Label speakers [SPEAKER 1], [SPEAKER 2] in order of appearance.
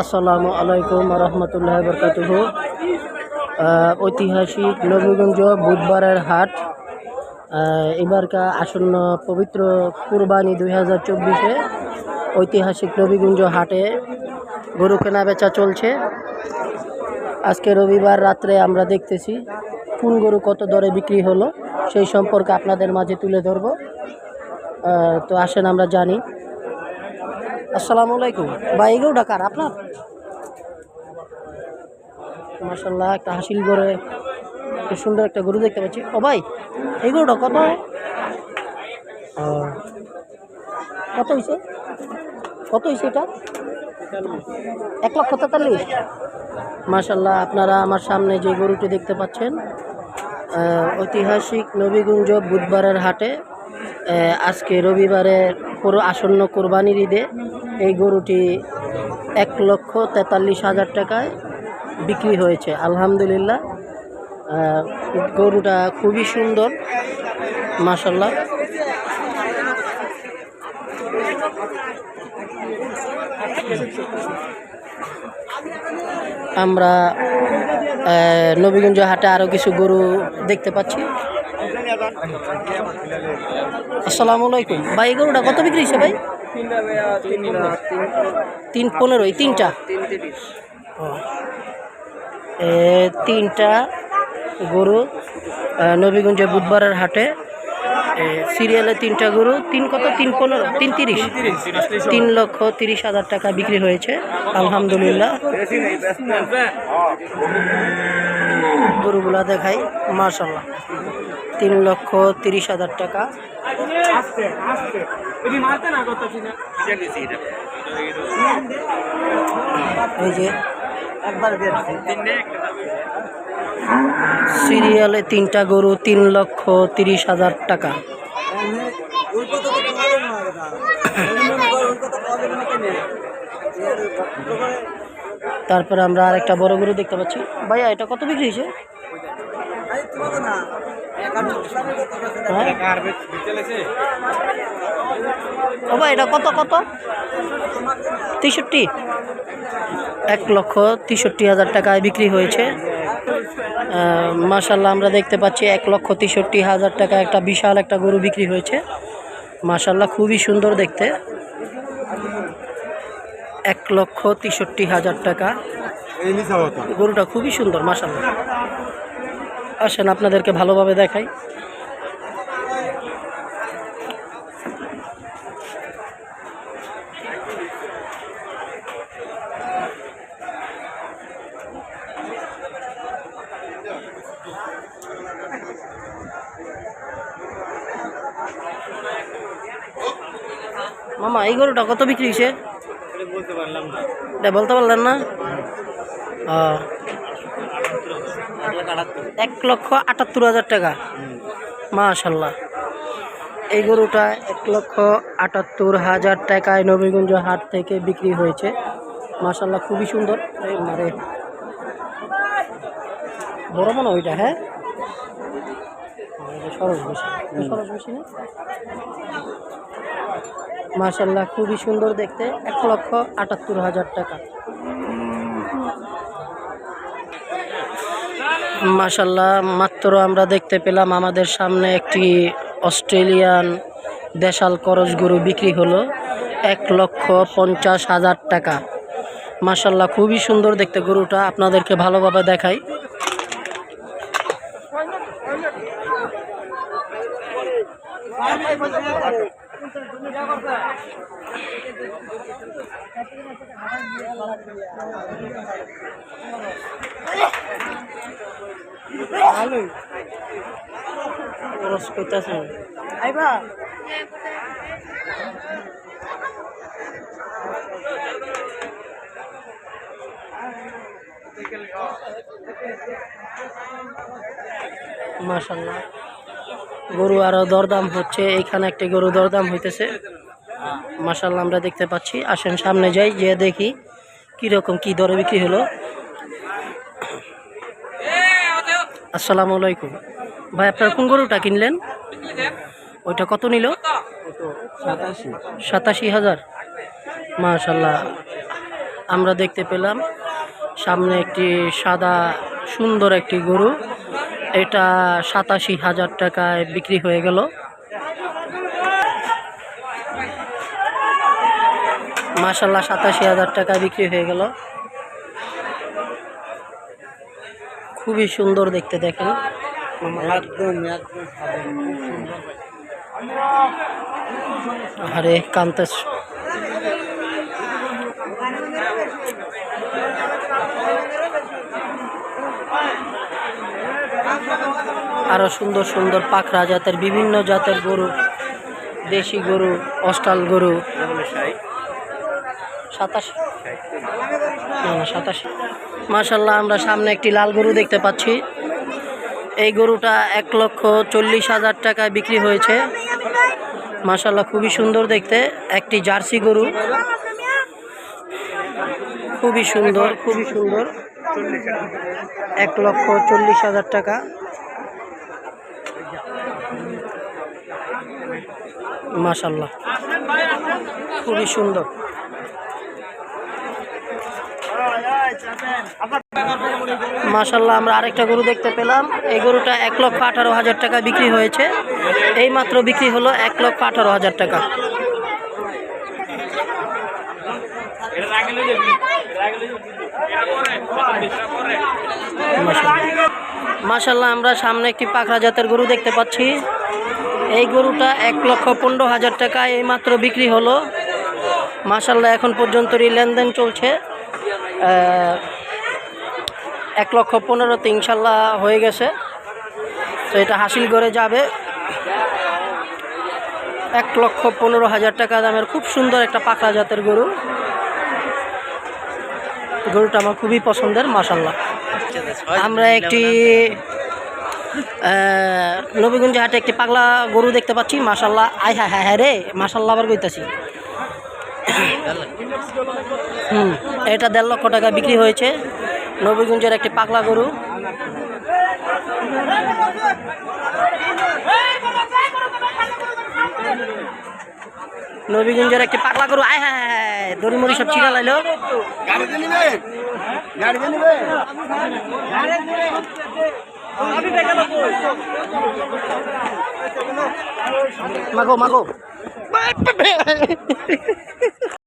[SPEAKER 1] আসসালামু আলাইকুম রহমতুল্লাহ বরকাতুহ। ঐতিহাসিক নবীগঞ্জ বুধবারের হাট। এবারকার আসন্ন পবিত্র কুরবানি দুই হাজার চব্বিশে ঐতিহাসিক নবীগঞ্জ হাটে গরু কেনা বেচা চলছে। আজকে রবিবার রাত্রে আমরা দেখতেছি কোন গরু কত দরে বিক্রি হলো, সেই সম্পর্কে আপনাদের মাঝে তুলে ধরবো। তো আসেন আমরা জানি। আসসালামু আলাইকুম। ভাই, এগুলো ডাকার আপনার? মাসাল্লাহ একটা হাসিল করে খুব সুন্দর একটা গরু দেখতে পাচ্ছি। ও ভাই এই গরুটা কত কত হয়েছে কত হয়েছে এটা? এক লক্ষ তেতাল্লিশ। মাসাল্লাহ আপনারা আমার সামনে যে গরুটি দেখতে পাচ্ছেন ঐতিহাসিক নবীগঞ্জ বুধবারের হাটে আজকে রবিবারে আসন্ন কোরবানির ঈদে এই গরুটি এক লক্ষ তেতাল্লিশ হাজার টাকায় বিক্রি হয়েছে। আলহামদুলিল্লাহ গরুটা খুবই সুন্দর মাসাল্লাহ আমরা নবীগঞ্জ হাটে আরও কিছু গরু দেখতে পাচ্ছি। আসসালামু আলাইকুম। ভাই গরুটা কত বিক্রি হয়েছে ভাই? তিন পনেরো, এই তিনটা? তিনটা গরু নবীগঞ্জে বুধবারের হাটে। সিরিয়ালে তিনটা গরু, তিন কত? তিন পনেরো, তিন তিরিশ। তিন লক্ষ তিরিশ হাজার টাকা বিক্রি হয়েছে, আলহামদুলিল্লাহ। গরুগুলা দেখাই মার্শাল্লাহ তিন লক্ষ তিরিশ হাজার টাকা। এই যে একবার সিরিয়ালে তিনটা গরু তিন লক্ষ তিরিশ হাজার টাকা। তারপরে আমরা আরেকটা বড় গরু দেখতে পাচ্ছি। ভাইয়া এটা কত বিক্রি হয়েছে? ভাই এটা কত কত? তেষট্টি। এক লক্ষ তেষট্টি হাজার টাকায় বিক্রি হয়েছে। মাশাল্লাহ আমরা দেখতে পাচ্ছি এক লক্ষ তেষট্টি হাজার টাকা একটা বিশাল একটা গরু বিক্রি হয়েছে। মাশাল্লাহ খুবই সুন্দর দেখতে। এক লক্ষ তেষট্টি হাজার টাকা। গরুটা খুবই সুন্দর মাশাল্লাহ আসেন আপনাদেরকে ভালোভাবে দেখাই। মামা এই গরুটা কত বিক্রি হয়েছে?
[SPEAKER 2] বলতে পারলাম না।
[SPEAKER 1] বলতে পারলেন না? এক লক্ষ আটাত্তর হাজার টাকা। মাশাল্লাহ এই গরুটা এক লক্ষ আটাত্তর হাজার টাকায় নবীগঞ্জ হাট থেকে বিক্রি হয়েছে। মাশাল্লাহ খুবই সুন্দর। মারে। বড় মনে ওইটা হ্যাঁ? না? মাশাল্লাহ খুবই সুন্দর দেখতে। এক লক্ষ আটাত্তর হাজার টাকা। মাশাল্লাহ মাত্র আমরা দেখতে পেলাম আমাদের সামনে একটি অস্ট্রেলিয়ান দেশাল করস গরু বিক্রি হলো এক লক্ষ পঞ্চাশ হাজার টাকা। মাশাল্লাহ খুবই সুন্দর দেখতে গরুটা, আপনাদেরকে ভালোভাবে দেখাই। খরচ করতেছে আইবা। মাশাল্লাহ গরু আরও দরদাম হচ্ছে এইখানে একটি গরু দরদাম হইতেছে। মাশাল্লাহ আমরা দেখতে পাচ্ছি। আসেন সামনে যাই যে দেখি কীরকম কি দরে বিক্রি হলো। আসসালামু আলাইকুম। ভাই, আপনার কোন গরুটা কিনলেন? ওইটা কত নিল?
[SPEAKER 2] সাতাশি
[SPEAKER 1] হাজার। মাশাল্লাহ আমরা দেখতে পেলাম সামনে একটি সাদা সুন্দর একটি গরু। এটা সাতাশি হাজার টাকায় বিক্রি হয়ে গেল। মাশাল্লাহ সাতাশি হাজার টাকায় বিক্রি হয়ে গেল। খুবই সুন্দর দেখতে দেখেন। আরে কান্তাস। আরও সুন্দর সুন্দর পাখরা জাতের বিভিন্ন জাতের গরু দেশি গরু অস্টাল গরু। সাতাশ সাতাশ। মাশাল্লাহ আমরা সামনে একটি লাল গরু দেখতে পাচ্ছি। এই গরুটা এক লক্ষ চল্লিশ হাজার টাকায় বিক্রি হয়েছে। মাশাল্লাহ খুবই সুন্দর দেখতে। একটি জার্সি গরু। খুবই সুন্দর খুবই সুন্দর। এক লক্ষ চল্লিশ হাজার টাকা। মাশাল্লাহ খুবই সুন্দর। মাশাল্লাহ আমরা আরেকটা গরু দেখতে পেলাম। এই গরুটা এক লক্ষ আঠারো হাজার টাকা বিক্রি হয়েছে। এই মাত্র বিক্রি হলো এক লক্ষ আঠারো হাজার টাকা। মাশাল্লাহ আমরা সামনে একটি পাখরা জাতের গরু দেখতে পাচ্ছি। এই গরুটা এক লক্ষ পনেরো হাজার টাকা এই মাত্র বিক্রি হলো। মাশাল্লাহ এখন পর্যন্তই লেনদেন চলছে। এক লক্ষ পনেরোতে ইনশাল্লাহ হয়ে গেছে। তো এটা হাসিল করে যাবে। এক লক্ষ পনেরো হাজার টাকা দামের খুব সুন্দর একটা পাখরা জাতের গরু। গরুটা আমার খুবই পছন্দের মাসাল্লাহ আমরা একটি নবীগঞ্জ হাটে একটি পাগলা গরু দেখতে পাচ্ছি মাসাল্লাহ আই হ্যাঁ হ্যাঁ হ্যাঁ রে মাসাল্লাহ আবার কইতাছি। হুম, এটা দেড় লক্ষ টাকা বিক্রি হয়েছে। নবীগঞ্জের একটি পাগলা গরু। নবীগঞ্জের একটি পাগলা গরু। আয় হ্যাঁ হ্যাঁ দড়ি মরি সব ছিড়া লাইলো। মাগো মাগো।